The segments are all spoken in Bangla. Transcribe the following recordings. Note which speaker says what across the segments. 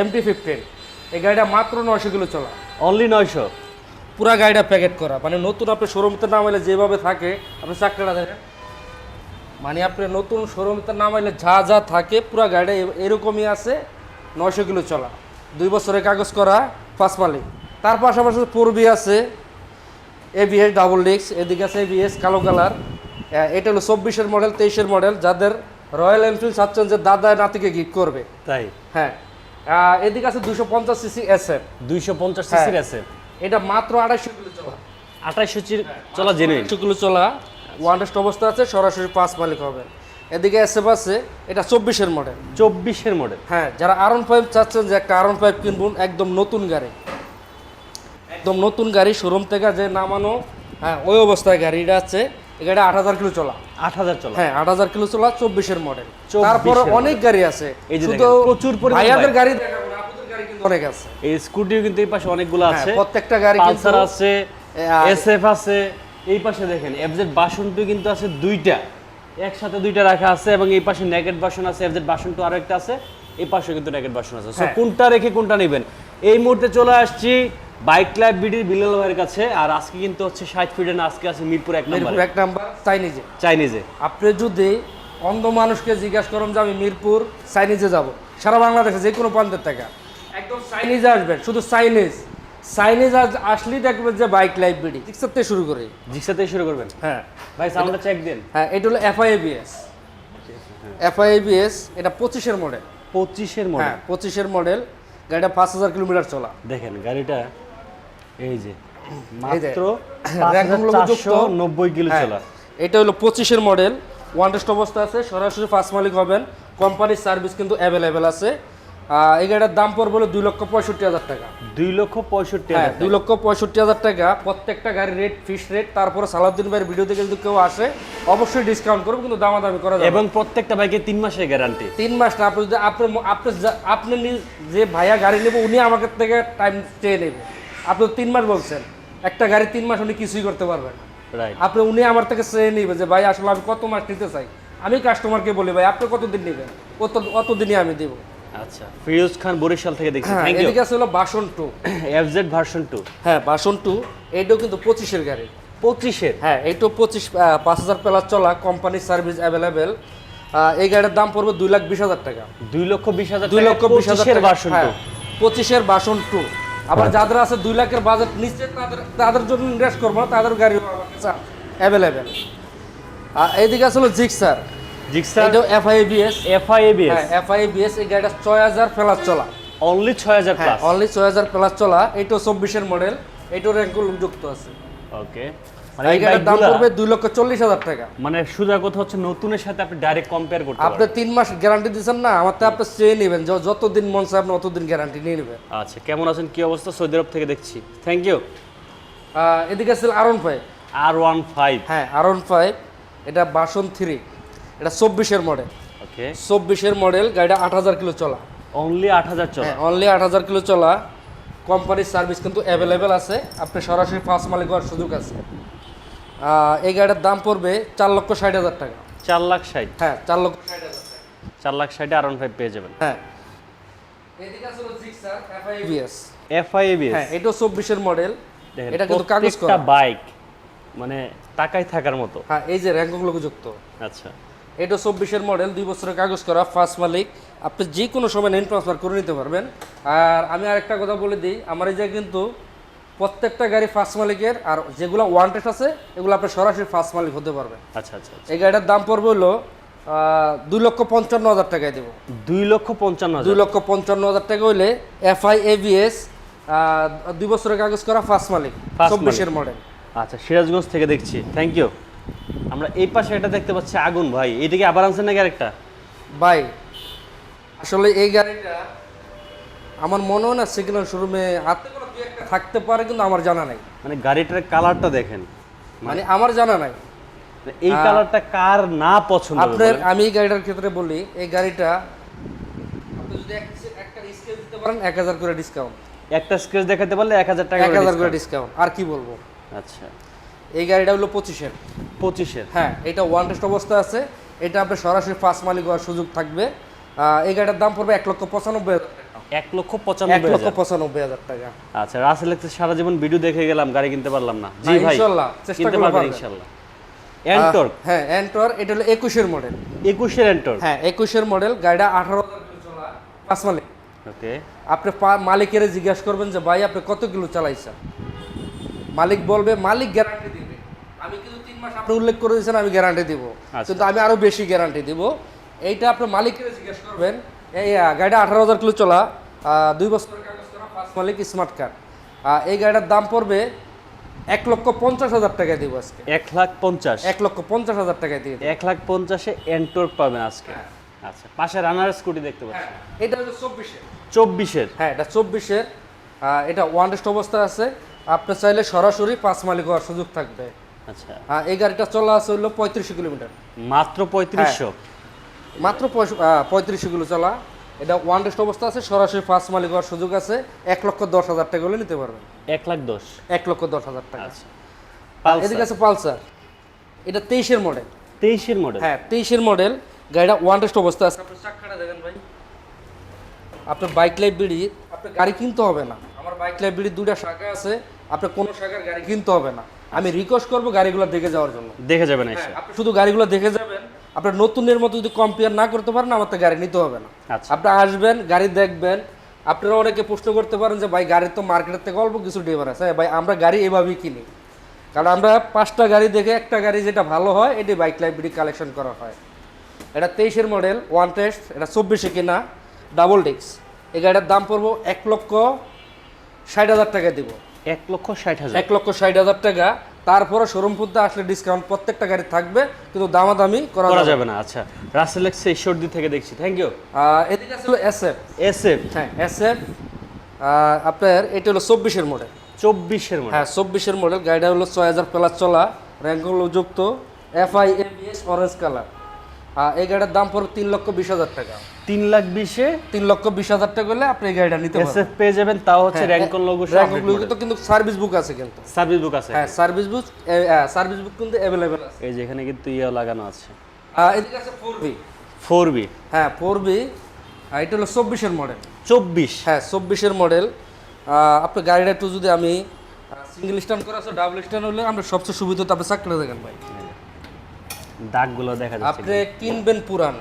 Speaker 1: এমটি ফিফটিন এই গাড়িটা মাত্র নয়শো কিলো চলা।
Speaker 2: অনলি নয়শো।
Speaker 1: পুরা গাড়িটা প্যাকেট করা। মানে নতুন আপনি শোরুমতে নামাইলে যেভাবে থাকে আপনি চাকরিটা দেখেন মানে আপনি নতুন শোরুমতে নামাইলে যা যা থাকে পুরা গাড়িটা এরকমই আছে নয়শো কিলো চলা। দুই বছরের কাগজ করা ফার্স্ট মালিক তার পাশাপাশি পূর্বী আছে এবিএস ডাবল ডিক্স এদিকে আছে এবিএস কালো কালার এটা হলো চব্বিশের মডেল তেইশের মডেল যাদের রয়্যাল এনফিল্ড চাচ্ছেন যে দাদা নাতিকে গিফট করবে।
Speaker 2: তাই?
Speaker 1: হ্যাঁ। এদিকে আছে দুশো পঞ্চাশ সিসি এস এফ
Speaker 2: দুইশো পঞ্চাশ
Speaker 1: হ্যাঁ।
Speaker 2: সিসির আছে
Speaker 1: এটা মাত্র আড়াইশো কিলো চলা।
Speaker 2: আঠাইশো চলা জেনুইন
Speaker 1: সেগুলো চলা। ওয়ান টেস্ট অবস্থা আছে সরাসরি পাঁচ মালিক হবে। এদিকে এসএফ আছে এটা চব্বিশের মডেল
Speaker 2: চব্বিশের মডেল
Speaker 1: হ্যাঁ যারা আরন ফাইভ চাচ্ছেন যে একটা আরন ফাইভ কিনবুন একদম নতুন গাড়ি। একদম নতুন গাড়ি শোরুম থেকে যে নামানো হ্যাঁ ওই অবস্থায় গাড়িটা আছে। গাড়ি আট হাজার কিলো চলা।
Speaker 2: আট হাজার চলা।
Speaker 1: হ্যাঁ আট হাজার কিলো চলা চব্বিশের মডেল তারপরে অনেক গাড়ি আছে। শুধু
Speaker 2: প্রচুর পরিমাণ।
Speaker 1: গাড়ি অনেক আছে।
Speaker 2: এই স্কুটিও কিন্তু এই পাশে অনেকগুলো
Speaker 1: হ্যাঁ,
Speaker 2: আছে।
Speaker 1: প্রত্যেকটা গাড়ি
Speaker 2: পালসার আছে এসএফ আছে। এই পাশে দেখেন এফজেড বাসনটু কিন্তু আছে দুইটা। একসাথে দুইটা রাখা আছে এবং এই পাশে নেগেট বাসন আছে এফজেড বাসনটু আরও একটা আছে। এই পাশে কিন্তু নেগেট বাসন আছে। সো
Speaker 1: হ্যাঁ।
Speaker 2: কোনটা রেখে কোনটা নেবেন? এই মুহূর্তে চলে আসছি বাইক ক্লাব বিডির বিলাল ভাইয়ের কাছে আর আজকে কিন্তু হচ্ছে ষাট ফিটের না আজকে আছে মিরপুর এক
Speaker 1: মিরপুর
Speaker 2: নম্বরে।
Speaker 1: এক নাম্বার চাইনিজে।
Speaker 2: চাইনিজে।
Speaker 1: আপনি যদি অন্ধ মানুষকে জিজ্ঞাসা করেন যে আমি মিরপুর চাইনিজে যাব। সারা বাংলাদেশে যে কোনো প্রান্তের থেকে। একদম চাইনিজে আসবেন শুধু চাইনিজ। চাইনিজ আস- আসলেই দেখবেন যে বাইক লাইফ বিডি। রিক্সার থেকে শুরু করি।
Speaker 2: জিক্সাতে শুরু করবেন?
Speaker 1: হ্যাঁ।
Speaker 2: ভাই সাউন্ডটা চেক দিন।
Speaker 1: হ্যাঁ এটা হলো এফআইএবিএস এফআইএবিএস এটা পঁচিশের মডেল
Speaker 2: পঁচিশের
Speaker 1: হ্যাঁ
Speaker 2: মডেল
Speaker 1: পঁচিশের মডেল গাড়িটা পাঁচ হাজার কিলোমিটার চলা।
Speaker 2: দেখেন গাড়িটা এই যে মাত্র কিলো
Speaker 1: হ্যাঁ,
Speaker 2: চলা।
Speaker 1: এটা হলো পঁচিশের মডেল ওয়ান টেস্ট অবস্থা আছে সরাসরি ফার্স্ট মালিক হবেন। কোম্পানির সার্ভিস কিন্তু অ্যাভেলেবেল আছে। এই দাম পড়বে হলো দুই লক্ষ পঁয়ষট্টি হাজার টাকা।
Speaker 2: দুই লক্ষ পঁয়ষট্টি
Speaker 1: হ্যাঁ
Speaker 2: হাজার
Speaker 1: দুই লক্ষ পঁয়ষট্টি হাজার টাকা। প্রত্যেকটা গাড়ির রেট ফিক্স রেট তারপরে সালাউদ্দিন ভাইয়ের ভিডিও থেকে যদি কেউ আসে অবশ্যই ডিসকাউন্ট করব কিন্তু দামাদামি করা যাবে
Speaker 2: এবং প্রত্যেকটা বাইকে তিন মাসের গ্যারান্টি
Speaker 1: তিন মাস না আপনি যদি আপনি আপনি যে ভাইয়া গাড়ি নেব উনি আমাকে থেকে টাইম চেয়ে নেবে। আপনি তিন মাস বলছেন। একটা গাড়ি তিন মাস উনি কিছুই করতে পারবেন না। আপনি উনি আমার থেকে চেয়ে নিবে যে ভাই আসলে আমি কত মাস নিতে চাই? আমি কাস্টমারকে বলি ভাই আপনি কতদিন নেবেন? অত অতদিনই আমি দেবো।
Speaker 2: আচ্ছা ফিরোজ খান বরিশাল থেকে দেখছি।
Speaker 1: হ্যাঁ
Speaker 2: থ্যাংক ইউ
Speaker 1: এদিকে আছে হলো বাসন টু
Speaker 2: এফজেড ভার্সন টু
Speaker 1: হ্যাঁ বাসন টু এইটাও কিন্তু পঁচিশের গাড়ি।
Speaker 2: পঁচিশের?
Speaker 1: হ্যাঁ এইটাও পঁচিশ আহ, পাঁচ হাজার প্লাস চলা কোম্পানির সার্ভিস অ্যাভেলেবেল এই গাড়ির দাম পড়বে দুই লাখ বিশ হাজার টাকা।
Speaker 2: দুই লক্ষ বিশ হাজার
Speaker 1: দুই লক্ষ বিশ হাজার টাকা।
Speaker 2: ভার্সন টু
Speaker 1: হ্যাঁ, পঁচিশের বাসন টু আবার যাদের আছে দুই লাখের বাজেট নিচে তাদের তাদের জন্য ইনভেস্ট করব না তাদের গাড়ি অ্যাভেলেবেল আর এইদিকে আসলে জিক্সার
Speaker 2: জিক্সার
Speaker 1: এটা এফআইবিএস
Speaker 2: এফআইবিএস
Speaker 1: হ্যাঁ এফআইবিএস এই গাড়িটা ছয় হাজার প্লাস চলা।
Speaker 2: অনলি ছয় হাজার
Speaker 1: হ্যাঁ অনলি ছয় হাজার প্লাস চলা। এইটাও চব্বিশের মডেল এইটা র্যাঙ্কুল যুক্ত আছে।
Speaker 2: ওকে মানে
Speaker 1: এই গাড়ির দাম পড়বে লক্ষ চল্লিশ হাজার টাকা।
Speaker 2: মানে সোজা কথা হচ্ছে নতুনের সাথে আপনি ডাইরেক্ট কম্পেয়ার করতে
Speaker 1: আপনি মাস গ্যারান্টি না আমার তো আপনি চেয়ে নেবেন। যতদিন মন চায় আপনি অতদিন গ্যারান্টি নিয়ে নেবেন।
Speaker 2: আচ্ছা কেমন আছেন? কি অবস্থা? সৌদি আরব থেকে দেখছি। থ্যাংক ইউ
Speaker 1: এদিকে আছে আরন ফাইভ
Speaker 2: আর ওয়ান ফাইভ
Speaker 1: হ্যাঁ আরন ফাইভ এটা বাসন থ্রি এটা চব্বিশের মডেল
Speaker 2: ওকে
Speaker 1: চব্বিশের মডেল গাড়িটা আট হাজার কিলো চলা।
Speaker 2: অনলি আট হাজার চলা?
Speaker 1: হ্যাঁ অনলি আট হাজার কিলো চলা। কোম্পানির সার্ভিস কিন্তু অ্যাভেলেবেল আছে। আপনি সরাসরি ফার্স্ট মালিক হওয়ার সুযোগ আছে। এই গাড়ির দাম পড়বে চার লক্ষ ষাট হাজার টাকা।
Speaker 2: চার লাখ ষাট?
Speaker 1: হ্যাঁ চার লক্ষ ষাট হাজার
Speaker 2: চার লাখ ষাটে আর ফাইভ পেয়ে যাবেন।
Speaker 1: হ্যাঁ। এদিকে আছে জিক্সার FIBS
Speaker 2: এফআইএবিএস
Speaker 1: হ্যাঁ এটাও চব্বিশের মডেল এটা কিন্তু কাগজ করা।
Speaker 2: বাইক মানে টাকায় থাকার মতো।
Speaker 1: হ্যাঁ এই যে
Speaker 2: আচ্ছা।
Speaker 1: এটা চব্বিশের মডেল দুই বছরের কাগজ করা ফার্স্ট মালিক। আপনি যে কোনো সময় নেন ট্রান্সফার করে নিতে পারবেন। আর আমি আরেকটা কথা বলে দিই আমার এই যে কিন্তু প্রত্যেকটা গাড়ি ফার্স্ট মালিকের আর যেগুলো ওয়ান্টেড আছে এগুলো আপনি সরাসরি ফার্স্ট মালিক হতে পারবেন।
Speaker 2: আচ্ছা আচ্ছা আচ্ছা।
Speaker 1: এই গাড়িটার দাম পড়বে হলো দুই লক্ষ পঞ্চান্ন হাজার টাকায় দেবো।
Speaker 2: দুই লক্ষ পঞ্চান্ন
Speaker 1: দুই লক্ষ পঞ্চান্ন হাজার টাকা হইলে এফআই এভিএস দুই বছরের কাগজ করা ফার্স্ট মালিক চব্বিশের মডেল
Speaker 2: আচ্ছা সিরাজগঞ্জ থেকে দেখছি। থ্যাংক ইউ আমরা এই পাশে এটা দেখতে পাচ্ছি আগুন ভাই। এদিকে আবার আনছেন নাকি আরেকটা?
Speaker 1: ভাই আসলে এই গাড়িটা আমার মনে হয় না সেকেন্ড শোরুমে হাতে থাকতে পারে কিন্তু আমার জানা নাই।
Speaker 2: মানে গাড়িটার কালারটা দেখেন।
Speaker 1: মানে আমার জানা নাই।
Speaker 2: মানে এই কালারটা কার না পছন্দ
Speaker 1: আপনার আমি এই গাড়িটার ক্ষেত্রে বলি এই গাড়িটা আপনি যদি একটা স্কেল দিতে পারেন এক হাজার করে ডিসকাউন্ট
Speaker 2: একটা স্কেচ দেখাতে পারলে এক হাজার টাকা
Speaker 1: এক হাজার করে ডিসকাউন্ট আর কি বলব?
Speaker 2: আচ্ছা।
Speaker 1: এই গাড়িটা হলো পঁচিশের।
Speaker 2: পঁচিশের?
Speaker 1: হ্যাঁ এটা ওয়ান টেস্ট অবস্থা আছে। এটা আপনি সরাসরি ফার্স্ট মালিক হওয়ার সুযোগ থাকবে। এই গাড়িটার দাম পড়বে এক লক্ষ পঁচানব্বই হাজার
Speaker 2: এক লক্ষ পঁচানব্বই
Speaker 1: লক্ষ পঁচানব্বই হাজার টাকা।
Speaker 2: আচ্ছা রাসেল সারা জীবন ভিডিও দেখে গেলাম গাড়ি কিনতে পারলাম না। জি ভাই
Speaker 1: ইনশাল্লাহ,
Speaker 2: কিনতে পারবেন। ইনশাল্লাহ। এন্টর্ক
Speaker 1: হ্যাঁ এন্টর এটা হলো একুশের মডেল
Speaker 2: একুশের এন্টর্ক
Speaker 1: হ্যাঁ একুশের মডেল গাড়িটা আঠারো পাঁচ মালিক।
Speaker 2: ওকে।
Speaker 1: আপনি মালিকের জিজ্ঞাসা করবেন যে ভাই আপনি কত কিলো চালাইছেন? মালিক বলবে মালিক গ্যারান্টি দিবে। আমি কিন্তু তিন মাস আপনি উল্লেখ করে দিয়েছেন আমি গ্যারান্টি দিব।
Speaker 2: আচ্ছা।
Speaker 1: কিন্তু আমি আরও বেশি গ্যারান্টি দিব। এইটা আপনি মালিকের জিজ্ঞাসা করবেন এই গাড়িটা আঠারো হাজার কিলো চলা দুই ফার্স্ট মালিক স্মার্ট কার্ড এই গাড়িটার দাম পড়বে এক লক্ষ পঞ্চাশ হাজার টাকা দিব আজকে।
Speaker 2: এক লাখ পঞ্চাশ।
Speaker 1: এক লক্ষ পঞ্চাশ হাজার টাকা দিয়ে দিব।
Speaker 2: এক লাখ পঞ্চাশে এন্টোর পাবেন আজকে। আচ্ছা পাশে রানার স্কুটি দেখতে পাচ্ছি।
Speaker 1: এটা হচ্ছে চব্বিশে
Speaker 2: চব্বিশের?
Speaker 1: হ্যাঁ এটা চব্বিশের। এটা ওয়ান টেস্ট অবস্থায় আছে। আপনি চাইলে সরাসরি পাঁচ মালিক হওয়ার সুযোগ থাকবে।
Speaker 2: আচ্ছা।
Speaker 1: এই গাড়িটা চলা আছে হলো পঁয়ত্রিশশো কিলোমিটার।
Speaker 2: মাত্র পঁয়ত্রিশশো?
Speaker 1: মাত্র পঁয়ত্রিশশো কিলো চলা। এটা ওয়ান টেস্ট অবস্থা আছে সরাসরি পাঁচ মালিক হওয়ার সুযোগ আছে। এক লক্ষ দশ হাজার টাকা হলে নিতে পারবেন।
Speaker 2: এক লাখ দশ।
Speaker 1: এক লক্ষ দশ হাজার টাকা।
Speaker 2: আচ্ছা।
Speaker 1: এদিকে আছে পালসার। এটা তেইশের মডেল
Speaker 2: তেইশের মডেল
Speaker 1: হ্যাঁ তেইশের মডেল গাড়িটা ওয়ান টেস্ট অবস্থা আছে। আপনার চাকাটা দেখেন ভাই। আপনার বাইক লাইফ বিড়ি আপনার গাড়ি কিনতে হবে না। আমার বাইক লাইফ বিড়ির দুটা শাখা আছে আপনার কোনো শাখার গাড়ি কিনতে হবে না। আমি রিকোয়েস্ট করব গাড়িগুলো দেখে যাওয়ার জন্য।
Speaker 2: দেখে যাবেন এসে।
Speaker 1: আপনি শুধু গাড়িগুলো দেখে যাবেন। আপনার নতুনের মতো যদি কম্পেয়ার না করতে পারেন আমার তো গাড়ি নিতে হবে না।
Speaker 2: আচ্ছা।
Speaker 1: আপনি আসবেন গাড়ি দেখবেন আপনারা অনেকে প্রশ্ন করতে পারেন যে ভাই গাড়ির তো মার্কেটের থেকে অল্প কিছু ডিফারেন্স হ্যাঁ ভাই আমরা গাড়ি এভাবেই কিনি। কারণ আমরা পাঁচটা গাড়ি দেখে একটা গাড়ি যেটা ভালো হয় এটি বাইক লাইব্রেরি কালেকশন করা হয়। এটা তেইশের মডেল ওয়ান টেস্ট এটা চব্বিশে কিনা ডাবল ডিক্স এই গাড়িটার দাম পড়ব এক লক্ষ ষাট হাজার টাকা দিব।
Speaker 2: এক লক্ষ ষাট হাজার।
Speaker 1: এক লক্ষ ষাট হাজার টাকা। তারপরে শোরুম পর্যন্ত আসলে ডিসকাউন্ট প্রত্যেকটা গাড়ি থাকবে কিন্তু দামাদামি করা
Speaker 2: যাবে না। আচ্ছা। রাসেল এক্স ঈশ্বরদী থেকে দেখছি থ্যাংক ইউ
Speaker 1: এদিকে ছিল এস এফ
Speaker 2: এস এফ
Speaker 1: হ্যাঁ এস এফ আপনার এটা হলো চব্বিশের মডেল
Speaker 2: চব্বিশের মডেল
Speaker 1: হ্যাঁ চব্বিশের মডেল গাড়িটা হলো ছয় হাজার প্লাস চলা র্যাঙ্ক হলো যুক্ত F I S orange colour এই গাড়ির দাম পড়বে তিন লক্ষ বিশ হাজার টাকা।
Speaker 2: তিন লাখ বিশে
Speaker 1: তিন লক্ষ বিশ হাজার টাকা হলে আপনি এই গাড়িটা নিতে পারবেন।
Speaker 2: পেয়ে যাবেন তাও হচ্ছে
Speaker 1: হ্যাঁ,
Speaker 2: র্যাঙ্কন লোগো
Speaker 1: তো কিন্তু সার্ভিস বুক আছে কিন্তু।
Speaker 2: সার্ভিস বুক আছে।
Speaker 1: হ্যাঁ সার্ভিস বুক সার্ভিস বুক কিন্তু অ্যাভেলেবেল আছে।
Speaker 2: এই যে এখানে কিন্তু ইয়ে লাগানো আছে।
Speaker 1: এদিকে আছে ফোর বি
Speaker 2: ফোর বি
Speaker 1: হ্যাঁ ফোর বি এটা হলো চব্বিশের মডেল
Speaker 2: চব্বিশ?
Speaker 1: হ্যাঁ চব্বিশের মডেল আপনার গাড়িটা একটু যদি আমি সিঙ্গেল স্ট্যান্ড করা আছে ডাবল স্ট্যান্ড হলে আমরা সবচেয়ে সুবিধা তো আপনি চাকরি দেখেন ভাই।
Speaker 2: দাগগুলো দেখা যাচ্ছে
Speaker 1: আপনি কিনবেন পুরান।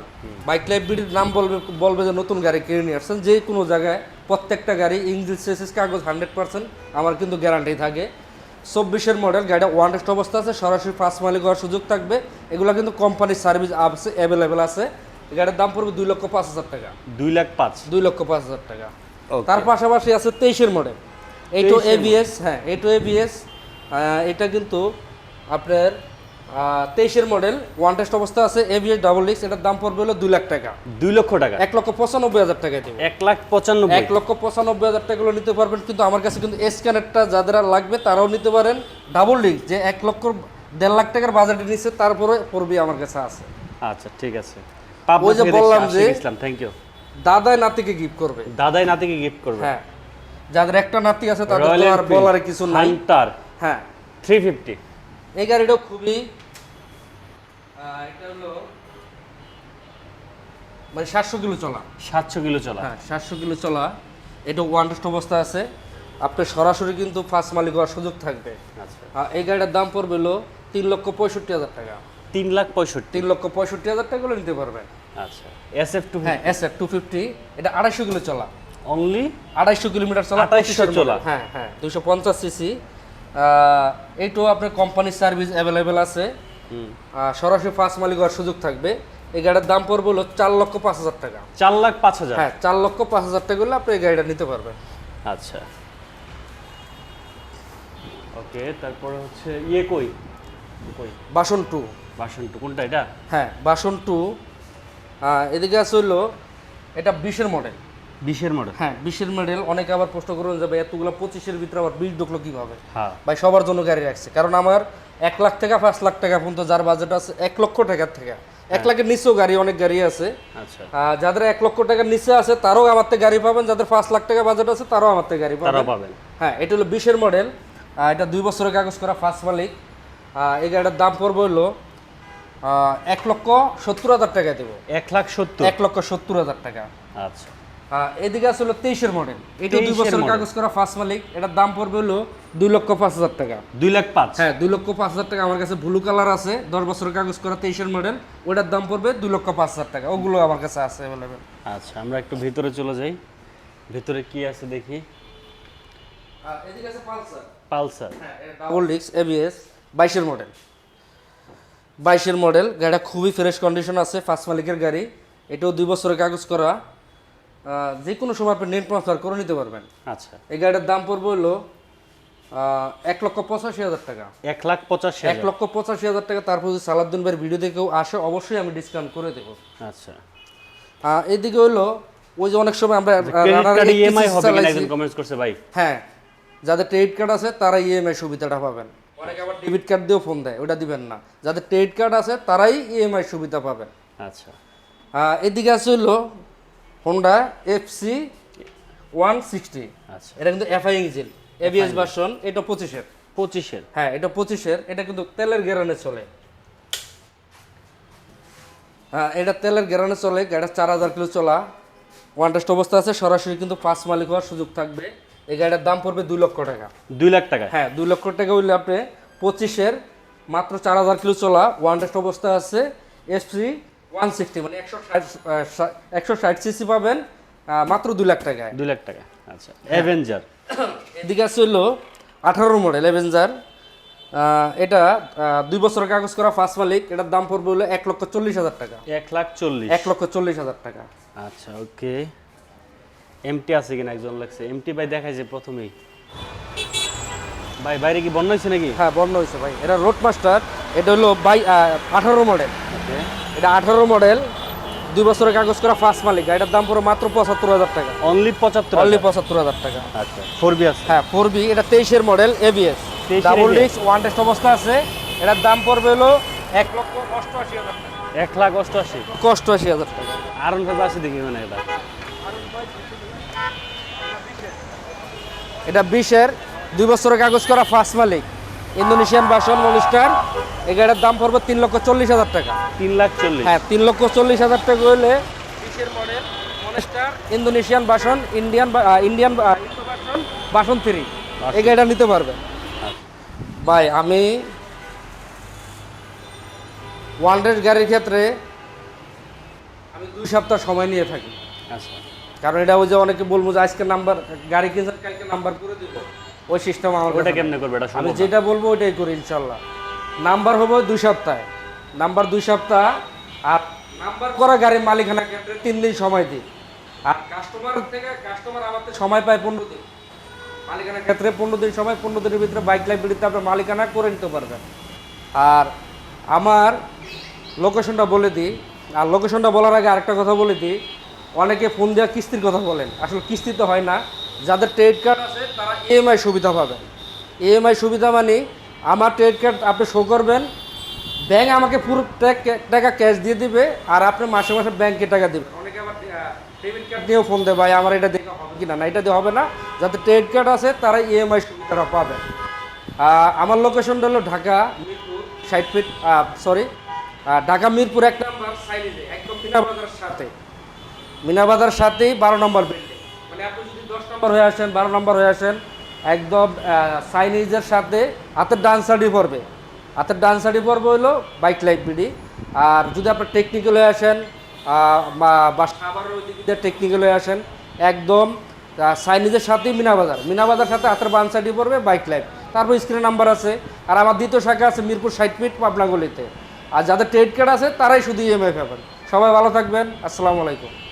Speaker 1: বাইক লাইব্রেরির নাম বলবে বলবে যে নতুন গাড়ি কিনে নিয়ে আসছেন। যে কোনো জায়গায় প্রত্যেকটা গাড়ি ইংলিশ সেসিস কাগজ হান্ড্রেড পার্সেন্ট আমার কিন্তু গ্যারান্টি থাকে। চব্বিশের মডেল গাড়িটা ওয়ান টেস্ট অবস্থা আছে সরাসরি পাঁচ মালিক হওয়ার সুযোগ থাকবে। এগুলো কিন্তু কোম্পানির সার্ভিস আছে অ্যাভেলেবেল আছে। গাড়ির দাম পড়বে দুই লক্ষ পাঁচ হাজার টাকা।
Speaker 2: দুই লাখ পাঁচ।
Speaker 1: দুই লক্ষ পাঁচ হাজার টাকা. তার পাশাপাশি আছে তেইশের মডেল। এইটো
Speaker 2: 23 এর
Speaker 1: এবিএস হ্যাঁ এইটো এবিএস এটা কিন্তু আপনার তেইশের মডেল ওয়ান টেস্ট অবস্থা আছে এবিএস ডাবল ডিক্স এটার দাম পড়বে হলো দুই লাখ টাকা।
Speaker 2: দুই লক্ষ টাকা।
Speaker 1: এক লক্ষ পঁচানব্বই হাজার টাকা দেবে।
Speaker 2: এক লাখ পঁচানব্বই।
Speaker 1: এক লক্ষ পঁচানব্বই হাজার টাকাগুলো নিতে পারবেন কিন্তু আমার কাছে কিন্তু স্ক্যানারটা যাদের আর লাগবে তারাও নিতে পারেন। ডাবল ডিক্স যে এক লক্ষ দেড় লাখ টাকার বাজেটে নিচ্ছে তারপরে পড়বে আমার কাছে আছে।
Speaker 2: আচ্ছা ঠিক আছে।
Speaker 1: ওই যে বললাম যে-
Speaker 2: ইসলাম থ্যাংক ইউ
Speaker 1: দাদাই নাতিকে গিফট করবে।
Speaker 2: দাদাই নাতিকে গিফট করবে।
Speaker 1: হ্যাঁ। যাদের একটা নাতি আছে তাদের তো আর বলার কিছু নাই।
Speaker 2: হান্টার
Speaker 1: হ্যাঁ।
Speaker 2: থ্রি ফিফটি
Speaker 1: এই গাড়িটাও খুবই এটা হলো মানে সাতশো কিলো চলা।
Speaker 2: সাতশো কিলো চলা।
Speaker 1: হ্যাঁ সাতশো কিলো চলা। এটা ওয়ান টেস্ট অবস্থা আছে। আপনি সরাসরি কিন্তু ফার্স্ট মালিক হওয়ার সুযোগ থাকবে।
Speaker 2: আচ্ছা।
Speaker 1: এই গাড়িটার দাম পড়বে হলো তিন লক্ষ পঁয়ষট্টি হাজার টাকা।
Speaker 2: তিন লাখ পঁয়ষট্টি।
Speaker 1: তিন লক্ষ পঁয়ষট্টি হাজার টাকা করে নিতে পারবেন।
Speaker 2: আচ্ছা। এস এফ টু
Speaker 1: হ্যাঁ এস এফ টু ফিফটি এটা আড়াইশো কিলো চলা।
Speaker 2: অনলি
Speaker 1: আড়াইশো কিলোমিটার চলা
Speaker 2: 2800
Speaker 1: পঁচিশের
Speaker 2: চলা।
Speaker 1: হ্যাঁ হ্যাঁ দুশো পঞ্চাশ সিসি এইটাও আপনার কোম্পানির সার্ভিস অ্যাভেলেবেল আছে। সরাসরি ফার্স্ট মালিক হওয়ার সুযোগ থাকবে। এই গাড়ির দাম পড়বে হলো চার লক্ষ পাঁচ হাজার টাকা।
Speaker 2: চার লাখ পাঁচ হাজার?
Speaker 1: হ্যাঁ চার লক্ষ পাঁচ হাজার টাকা হলে আপনি এই গাড়িটা নিতে পারবেন।
Speaker 2: আচ্ছা। ওকে তারপরে হচ্ছে ইয়ে কই? কই?
Speaker 1: বাসন টু।
Speaker 2: বাসন টু কোনটা এটা?
Speaker 1: হ্যাঁ বাসন টু। এদিকে আছে হলো এটা বিশের মডেল
Speaker 2: বিশের মডেল
Speaker 1: হ্যাঁ বিশের মডেল অনেকে আবার প্রশ্ন করুন যে ভাই এতগুলো পঁচিশের ভিতরে আবার বিশ ঢুকলো কীভাবে?
Speaker 2: হ্যাঁ।
Speaker 1: ভাই সবার জন্য গাড়ি রাখছে। কারণ আমার এক লাখ টাকা পাঁচ লাখ টাকা পর্যন্ত যার বাজেট আছে এক লক্ষ টাকার থেকে। এক লাখের নিচেও গাড়ি অনেক গাড়ি আছে।
Speaker 2: আচ্ছা।
Speaker 1: যাদের এক লক্ষ টাকার নিচে আছে তারাও আমার থেকে গাড়ি পাবেন। যাদের পাঁচ লাখ টাকা বাজেট আছে তারাও আমার থেকে গাড়ি পাবেন। হ্যাঁ এটা হলো বিশের মডেল এটা দুই বছরের কাগজ করা ফার্স্ট মালিক। এই গাড়িটার দাম পড়বে হলো এক লক্ষ সত্তর হাজার টাকা দেবো।
Speaker 2: এক লাখ সত্তর।
Speaker 1: এক লক্ষ সত্তর হাজার টাকা।
Speaker 2: আচ্ছা।
Speaker 1: এদিকে আছে হলো তেইশের মডেল এটা দুই
Speaker 2: 23
Speaker 1: বছর কাগজ করা ফার্স্ট মালিক। এটার দাম পড়বে হলো দুই লক্ষ পাঁচ হাজার টাকা।
Speaker 2: দুই লাখ পাঁচ।
Speaker 1: হ্যাঁ দুই লক্ষ পাঁচ হাজার টাকা। আমার কাছে ব্লু কালার আছে দশ বছরের কাগজ করা তেইশের মডেল ওটার দাম পড়বে দুই লক্ষ পাঁচ হাজার টাকা। ওগুলো আমার কাছে আছে অ্যাভেলেবেল
Speaker 2: আচ্ছা আমরা একটু ভিতরে চলে যাই। ভিতরে কি আছে দেখি?
Speaker 1: এদিকে আছে পালসার।
Speaker 2: পালসার।
Speaker 1: ডাবল ডিক্স এবিএস বাইশের মডেল বাইশের মডেল গাড়িটা খুবই ফ্রেশ কন্ডিশন আছে ফার্স্ট মালিকের গাড়ি। এটাও দুই বছরের কাগজ করা। যে কোনো সময় আপনি নেট ট্রান্সফার করে নিতে পারবেন।
Speaker 2: আচ্ছা।
Speaker 1: এই গাড়িটার দাম পড়বে হলো এক লক্ষ পঁচাশি হাজার টাকা।
Speaker 2: এক লাখ পঁচাশি
Speaker 1: এক লক্ষ পঁচাশি হাজার টাকা তারপর যদি সালাদ্দিন ভাইয়ের ভিডিও দেখেও আসে অবশ্যই আমি ডিসকাউন্ট করে দেবো।
Speaker 2: আচ্ছা।
Speaker 1: এদিকে হলো ওই যে অনেক সময় আমরা
Speaker 2: ক্রেডিট
Speaker 1: রানার
Speaker 2: কার্ডে
Speaker 1: XT
Speaker 2: ইএমআই হবে একজন কমেন্টস করছে ভাই?
Speaker 1: হ্যাঁ যাদের ক্রেডিট কার্ড আছে তারা ইএমআই সুবিধাটা পাবেন। অনেকে আবার ডেবিট কার্ড দিয়েও ফোন দেয় ওটা দিবেন না। যাদের ক্রেডিট কার্ড আছে তারাই ইএমআই সুবিধা পাবেন।
Speaker 2: আচ্ছা।
Speaker 1: আহ, এদিকে আছে হলো হোন্ডা এফসি ওয়ান সিক্সটি
Speaker 2: আচ্ছা।
Speaker 1: এটা কিন্তু এফআই ইঞ্জিন এবিএস ভার্সন এটা পঁচিশের।
Speaker 2: পঁচিশের।
Speaker 1: হ্যাঁ এটা পঁচিশের এটা কিন্তু তেলের গেরানে চলে। হ্যাঁ এটা তেলের গেরানে চলে গাড়িটা চার হাজার কিলো চলা। ওয়ান টেস্ট অবস্থা আছে সরাসরি কিন্তু পাঁচ মালিক হওয়ার সুযোগ থাকবে। এই গাড়িটার দাম পড়বে দুই লক্ষ টাকা।
Speaker 2: দুই লাখ টাকা?
Speaker 1: হ্যাঁ দুই লক্ষ টাকা হইলে আপনি পঁচিশের মাত্র চার হাজার কিলো চলা। ওয়ান টেস্ট অবস্থা আছে এসপি ওয়ান সিক্সটি মানে একশো ষাট একশো ষাট সিসি পাবেন মাত্র দুই লাখ টাকায়।
Speaker 2: দুই লাখ টাকা আচ্ছা। অ্যাভেঞ্জার
Speaker 1: এদিকে আছে হলো আঠারো মডেল অ্যাভেঞ্জার এটা দুই বছরের কাগজ করা ফার্স্ট মালিক এটার দাম পড়বে হলো এক লক্ষ চল্লিশ হাজার টাকা।
Speaker 2: এক লাখ চল্লিশ।
Speaker 1: এক লক্ষ চল্লিশ হাজার টাকা।
Speaker 2: আচ্ছা ওকে। এমটি আছে কিনা একজন লাগছে? এমটি ভাই দেখাইছে প্রথমেই। ভাই বাইরে কি বন্ধ হয়েছে নাকি?
Speaker 1: হ্যাঁ বন্ধ হয়েছে ভাই। এটা রোড মাস্টার এটা হলো বাই আঠারো মডেল
Speaker 2: ওকে।
Speaker 1: এটা আঠারো মডেল দুই বছরের কাগজ করা ফার্স্ট মালিক। এটার দাম পড়ে মাত্র পঁচাত্তর হাজার টাকা।
Speaker 2: অনলি পঁচাত্তর
Speaker 1: অনলি পঁচাত্তর হাজার টাকা।
Speaker 2: আচ্ছা ফোর বি আছে।
Speaker 1: হ্যাঁ ফোর বি এটা তেইশের মডেল এবিএস
Speaker 2: 23 এর
Speaker 1: ডাবল ডিস্ক ওয়ান টেস্ট অবস্থা আছে। এটার দাম পড়বে হলো এক লক্ষ অষ্টআশি হাজার টাকা।
Speaker 2: এক লাখ অষ্টআশি।
Speaker 1: অষ্টআশি হাজার টাকা।
Speaker 2: আরন ভাই আছে দেখি মানে এটা।
Speaker 1: এটা বিশের দুই বছরের কাগজ করা ফার্স্ট মালিক। ইন্দোনেশিয়ান বাসন মনিস্টার এই গাড়ির দাম পড়বে তিন লক্ষ চল্লিশ হাজার টাকা।
Speaker 2: তিন লাখ চল্লিশ।
Speaker 1: হ্যাঁ তিন লক্ষ চল্লিশ হাজার টাকা হলে বিশের model monster Indonesian version Indian Indian version three এই গাড়িটা নিতে পারবে। ভাই আমি ওয়ান গাড়ির ক্ষেত্রে আমি দুই সপ্তাহ সময় নিয়ে থাকি।
Speaker 2: আচ্ছা।
Speaker 1: কারণ এটা ওই যে অনেকে বলব যে আজকে নাম্বার গাড়ি কিনছেন কালকে নাম্বার করে দিব। ওই সিস্টেম আমার
Speaker 2: ওটা কেমনে করবে? এটা
Speaker 1: আমি যেটা বলব ওইটাই করি ইনশাল্লাহ। নাম্বার হবে দুই সপ্তাহে। নাম্বার দুই সপ্তাহ আর নাম্বার করা গাড়ির মালিকানা ক্ষেত্রে তিন দিন সময় দিই। আর কাস্টমার থেকে কাস্টমার থেকে সময় পায় পনেরো দিন। মালিকানার ক্ষেত্রে পনেরো দিন সময় পনেরো দিনের ভিতরে বাইক লাইব্রেরিতে আপনার মালিকানা করে নিতে পারবেন। আর আমার লোকেশনটা বলে দিই। আর লোকেশনটা বলার আগে আরেকটা কথা বলে দিই। অনেকে ফোন দেওয়া কিস্তির কথা বলেন। আসলে কিস্তি তো হয় না। যাদের ক্রেডিট কার্ড আছে, তারা ইএমআই সুবিধা পাবেন ইএমআই সুবিধা মানে আমার ক্রেডিট কার্ড আপনি শো করবেন ব্যাংক আমাকে পুরো টাকা- ক্যাশ দিয়ে দিবে, আর আপনি মাসে মাসে ব্যাংকে টাকা দিবে অনেকে দিয়েও ফোন দেয়, ভাই, আমার এটা দেখে হবে কিনা? না, এটা দিয়ে হবে না। যাদের ক্রেডিট কার্ড আছে, তারা ইএমআই সুবিধাটা পাবে। আমার লোকেশনটা হলো ঢাকা মিরপুর, ষাট ফিট সরি ঢাকা মিরপুর এক নাম্বার সাইডে একদম মিনাবাজারের সাথে। মিনাবাজার সাথেই বারো নম্বর বিল্ডিং মানে আপনি দশ নম্বর হয়ে আসেন, বারো নম্বর হয়ে আসেন, একদম সাইনিজের সাথে হাতের ডান সাইডই পড়বে। হাতের ডান সাইডই পড়বে হলো বাইক লাইব্রেরি আর যদি আপনার টেকনিক্যাল হয়ে আসেন বা- দিয়ে টেকনিক্যাল হয়ে আসেন, একদম সাইনিজের সাথেই মিনাবাজার মিনাবাজার সাথে হাতের বান সাইডই পড়বে বাইক লাইফ তারপর স্ক্রিনে নাম্বার আছে। আর আমার দ্বিতীয় শাখা আছে মিরপুর ষাট ফিট পাবনাগলিতে আর যাদের ক্রেডিট কার্ড আছে, তারাই শুধু ইএমআই পাবেন। সবাই ভালো থাকবেন। আসসালামু আলাইকুম।